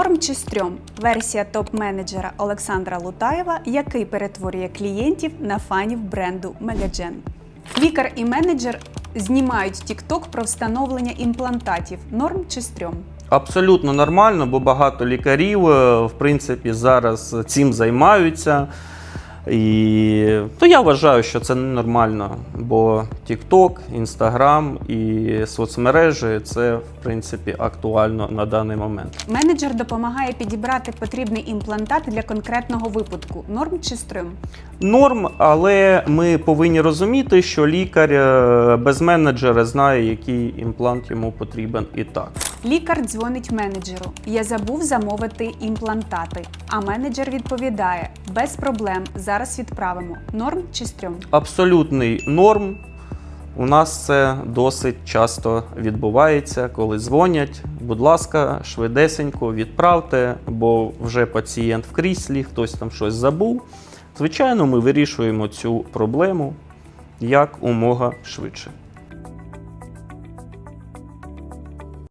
Норм чи стрьом версія топ-менеджера Олександра Лутаєва, який перетворює клієнтів на фанів бренду Мегаджен. Лікар і менеджер знімають TikTok про встановлення імплантатів. Норм чи стрьом? Абсолютно нормально, бо багато лікарів, е, в принципі, зараз цим займаються. І то я вважаю, що це ненормально, бо TikTok, Instagram і соцмережі це в принципі актуально на даний момент. Менеджер допомагає підібрати потрібний імплантат для конкретного випадку. Норм чи стрьом? Норм, але ми повинні розуміти, що лікар е, без менеджера знає, який імплант йому потрібен і так. Лікар дзвонить менеджеру. Я забув замовити імплантати. А менеджер відповідає: без проблем, зараз відправимо. Норм чи стрьом? Абсолютний норм. У нас це досить часто відбувається, коли дзвонять. Будь ласка, швидесенько відправте, бо вже пацієнт в кріслі, хтось там щось забув. Звичайно, ми вирішуємо цю проблему як умога швидше.